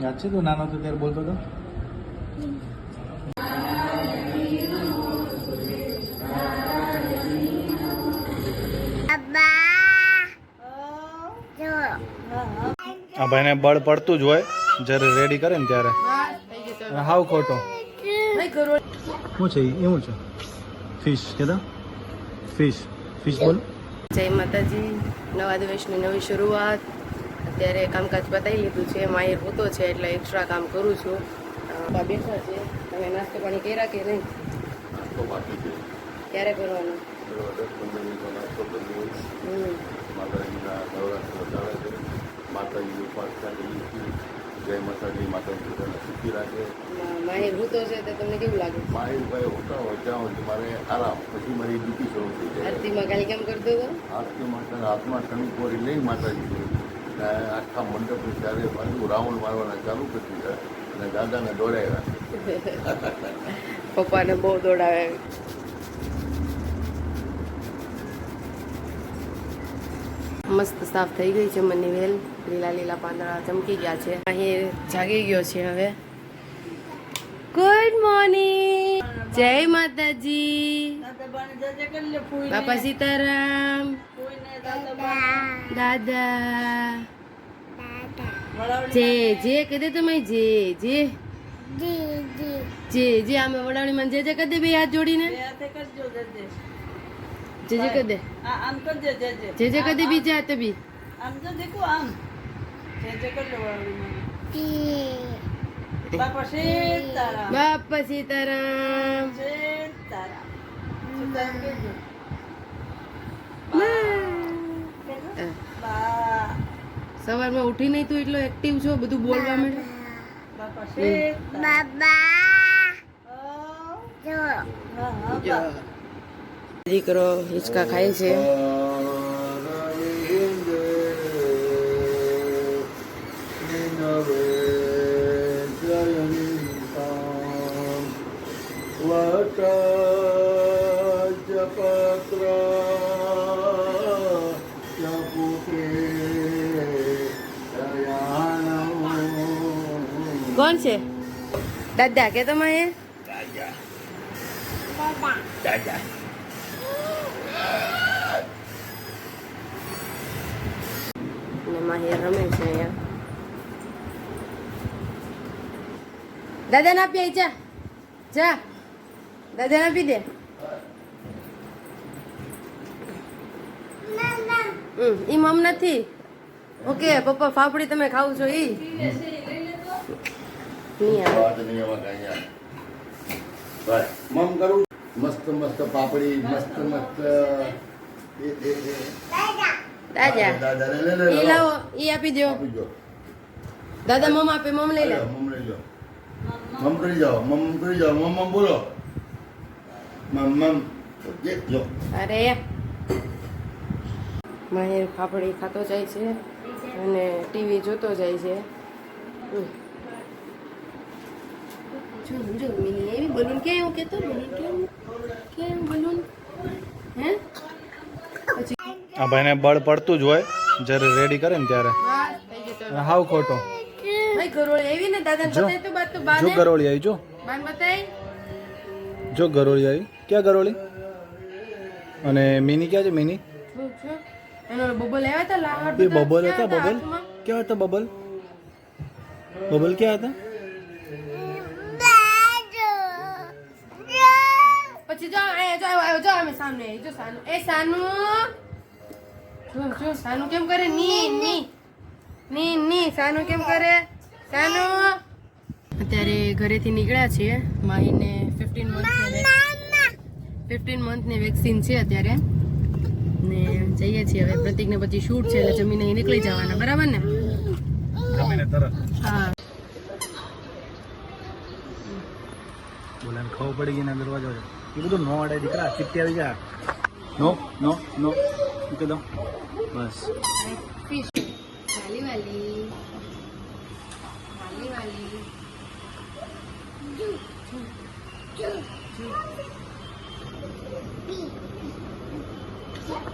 યાદ છે તું નાનો હતો ત્યારે બોલતો હતો? આ ભાઈને બળ પડતું જ હોય જ્યારે રેડી કરે ને ત્યારે. હાવ ખોટો. શું છે એવું છે. ફિશ કેતા? ફિશ ફિશ બોલ. જય માતાજી. નવા દિવસની નવી શરૂઆત. અત્યારે કામકાજ પતાવી લીધું છે. માહિર હોતો છે એટલે એક્સ્ટ્રા કામ કરું છું. બેઠા છે. તમે નાસ્તો પાણી કર્યા કે નહીં? ક્યારે કરવાનું? માતાજી ઉપાસ જય માતાજી માતાજી બધાને સુખી રાખે. છે તો તમને કેવું લાગે? માહિરભાઈ હોતા હોય ત્યાં સુધી મારે આરામ. પછી મારી ડ્યુટી શરૂ થઈ જાય. આરતીમાં કાલે કેમ કરતો હતો? આરતી માટે હાથમાં શનિકોરી લઈ માતાજી આખા મંડપની ચારે બાજુ રાઉન્ડ મારવાના ચાલુ કરી દીધા અને દાદાને દોડાવ્યા પપ્પાને બહુ દોડાવે. મસ્ત સાફ થઈ ગઈ છે મની વેલ. લીલા લીલા પાંદડા ચમકી ગયા છે. અહીં જાગી ગયો છે હવે. ગુડ મોર્નિંગ જય માતાજી. બાપા સીતારામ. દાદા. જે જે કહી દે તમે જે જે. જે જે. આમે વડાણી માં જે જે કદે દે બે હાથ જોડીને. જે જે દે. આમ તો જે જે જે. જે કહી દે બીજા હાથે બી. આમ. તો દેખો આમ. જે જે કર લો બાપા સીતારામ બાપા સીતારામ સીતારામ સીતારામ કહેજો. અ, બા. સવારમાં ઉઠી નહીં તું એટલો એક્ટિવ છો? બધું બોલવા મળે. દીકરો હિંચકા ખાય છે. પત્ર કોણ છે? દાદા કે તમે ને માહિર રમે છે અહીંયા. દાદા ના પી જા. જા. દાદા ના પી દે હમ ઈ મમ નથી. ઓકે પપ્પા ફાફડી તમે ખાવ છો ઈ. વાત નહીં એમાં કાંઈ યાર. મમ કરું. મસ્ત મસ્ત પાપડી મસ્ત મસ્ત એ એ એ. દાદા. દાદા. લે લે લે ઈ લાવો ઈ આપી દો આપી દો દાદા મમ આપે મમ લઈ લે. મમ લઈ લો. મમ કરી જાઓ મમ કરી જાઓ મમ મમ બોલો. મમ મમ. જે જો. અરે. માહિર ફાફડી ખાતો જાય છે અને ટીવી જોતો જાય છે. હમ. જો જો મિની એવી બલૂન ક્યાં એવું કેતો? બલૂન કેમ કેમ બલૂન? હે? પછી આ ભાઈને બળ પડતું જ હોય જ્યારે રેડી કરે ને ત્યારે. હાવ ખોટો. ભાઈ ગરોળી આવી ને? દાદા જો. બતાય તો બાત તો જો ગરોળી આવી જો. બાન બતાય. જો ગરોળી આવી. ક્યાં ગરોળી? અને મિની ક્યાં છે મિની? એનો બબલ આવ્યા હતા લાહડ એ બબલ હતા બબલ? ક્યાં હતા બબલ? બબલ ક્યાં હતા પછી જો અહીંયા જો આવ્યો જો સામે જો સાનુ એ સાનુ. જો જો સાનુ કેમ કરે? ની ની ની. ની. સાનુ કેમ કરે? સાનુ. અત્યારે ઘરેથી નીકળ્યા છીએ. માહીને ફિફ્ટીન મંથની ફિફ્ટીન મંથની વેક્સિન છે અત્યારે. ને જઈએ છીએ હવે. પ્રતિકને પછી શૂટ છે એટલે જમીને અહીં નીકળી જવાના. બરાબર ને? હા. બોલાને ખબર પડી ગઈ ને દરવાજો. એ બધું નો અડે દીકરા, ચીપટી આવી જા. નો નો નો. મૂકી દો બસ.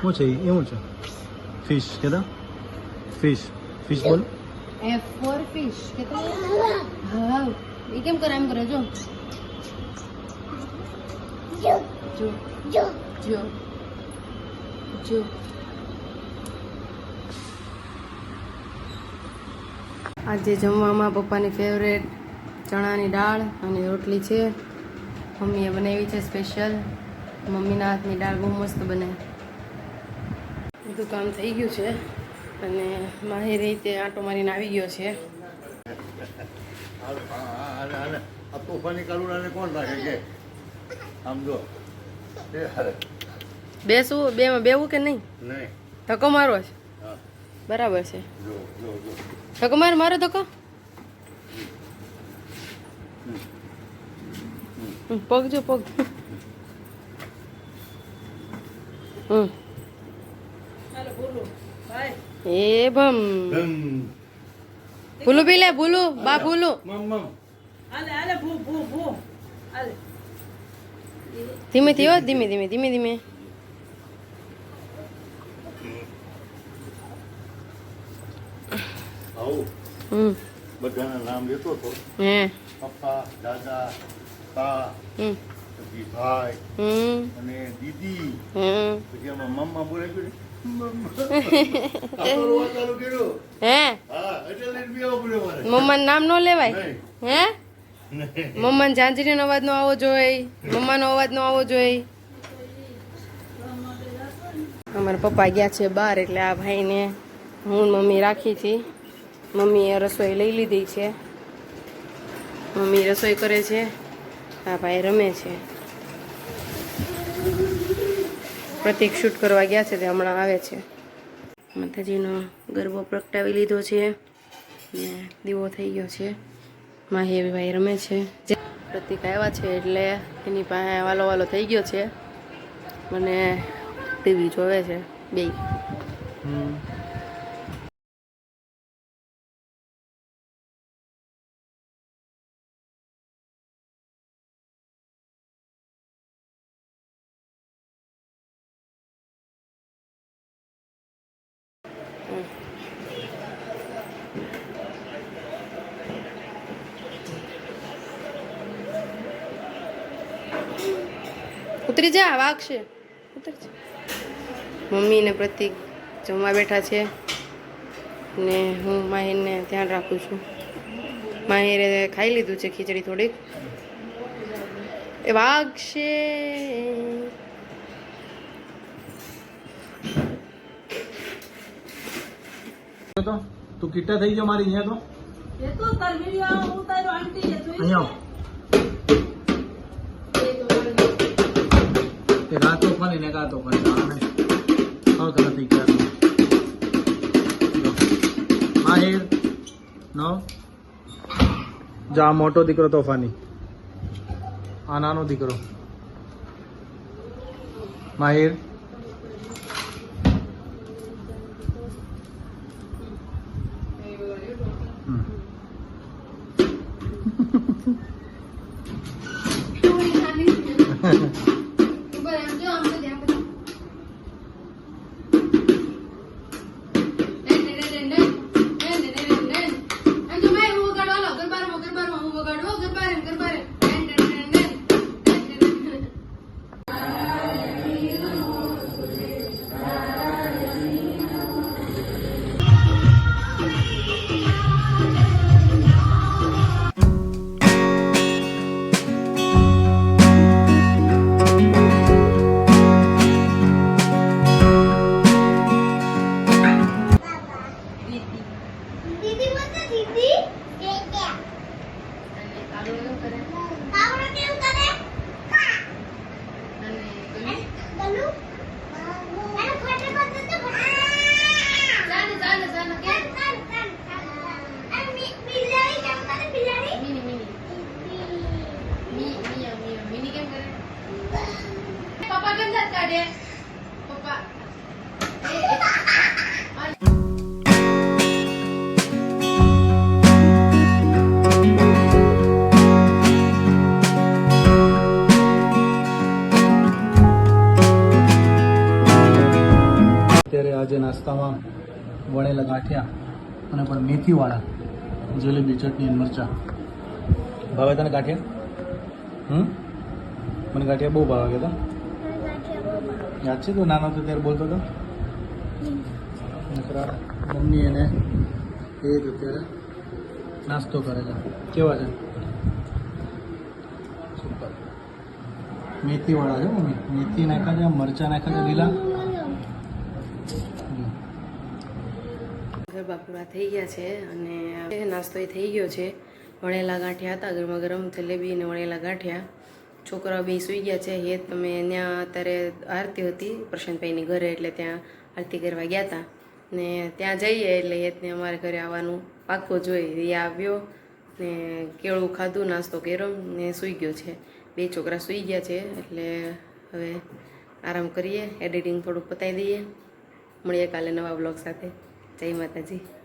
શું છે? એવું છે? ફિશ કેતા ફિશ ફિશ બોલ. એફ ફોર ફિશ કેતા વાવ એ કેમ કરે? એમ કરે? જો. જો જો જો આજે જમવામાં પપ્પાની ફેવરેટ ચણાની દાળ અને રોટલી છે. મમ્મીએ બનાવી છે સ્પેશિયલ મમ્મીના હાથની દાળ બહુ મસ્ત બને. બધું કામ થઈ ગયું છે અને માહી રીતે આંટો મારીને આવી ગયો છે. કોણ રાખે કે? આમ એ બે બેસવું બેમાં બેવું કે નહીં? નહીં. ધક્કો મારવો છે? બરાબર છે. જો જો જો. ધક્કો માર મારો ધક્કો? હમ, પગ જો પગ. હમ. ચાલો બોલો. ભાઈ એ ભમ. ભૂલું પી લે ભૂલું. બા ભૂલું. આલે આલે ભૂ ભૂ ભૂ. હાલે. ધીમે થયો ધીમે ધીમે ધીમે ધીમે હમ બધાના નામ લેતો હતો. હે. પપ્પા દાદા બા હમ. પછી ભાઈ હમ. અને દીદી. હમ. પછી આમાં મમ્મા બોલે નામ ન લેવાય. હે? મમ્માને ઝાંઝરીનો અવાજ નો આવવો જોઈએ, મમ્માનો અવાજ નો આવવો જોઈએ. અમારા પપ્પા ગયા છે બહાર એટલે આ ભાઈને હું મમ્મી રાખી હતી મમ્મીએ રસોઈ લઈ લીધી છે. મમ્મી રસોઈ કરે છે. આ ભાઈ રમે છે. પ્રતિક શૂટ કરવા ગયા છે, તે હમણાં આવે છે. માતાજીનો ગરબો પ્રગટાવી લીધો છે. ને દીવો થઈ ગયો છે. માહી ભાઈ રમે છે. જે પ્રતિક આવ્યા છે એટલે એની પાસે વાલો વાલો થઈ ગયો છે. મને ટીવી જોવે છે બે ઉતરી જા વાગશે ઉતર મમ્મી ને પ્રતિક જમવા બેઠા છે. ને હું માહિરને ધ્યાન રાખું છું. માહિરે ખાઈ લીધું છે ખીચડી થોડીક. એ વાગશે તો તું કિટ્ટા થઈ ગયો મારી અહીંયા તો? એ તો તાર વિડિયો હું તારો આંટી એ જોઈ ફરી ને ગાતો ફરી આને હક નથી ક્યારનો માહિર નો. જા મોટો દીકરો તોફાની. આ નાનો દીકરો. માહિર. હમ. દીદી তারপরে વણેલા ગાંઠિયા અને પણ મેથીવાળા જલેબી ચટણી અને મરચાં. ભાવે તને ગાંઠિયા? હમ? મને ગાંઠિયા બહુ ભાવે કે યાદ છે તું? નાનો હતો ત્યારે બોલતો હતો? મમ્મી એને એ જ અત્યારે નાસ્તો કરે છે. કેવા છે? સુપર. મેથીવાળા છે મમ્મી. મેથી નાખ્યા છે મરચાં નાખ્યા છે લીલા હમ. ગરબા પૂરા થઈ ગયા છે અને નાસ્તો થઈ ગયો છે. વણેલા ગાંઠિયા હતા ગરમા ગરમ જલેબી અને વણેલા ગાંઠિયા. છોકરાઓ બે સૂઈ ગયા છે. હેત તમે ત્યાં અત્યારે આરતી હતી પ્રશાંતભાઈની ઘરે, એટલે ત્યાં આરતી કરવા ગયા હતા ને ત્યાં જઈએ એટલે હેતને અમારે ઘરે આવવાનું પાક્કો જોઈ એ આવ્યો ને કેળું ખાધું, નાસ્તો કર્યો ને સૂઈ ગયો છે. બે છોકરા સૂઈ ગયા છે, એટલે હવે આરામ કરીએ, એડિટિંગ થોડુંક પતાવી દઈએ. મળીએ કાલે નવા બ્લોગ સાથે. જય માતાજી.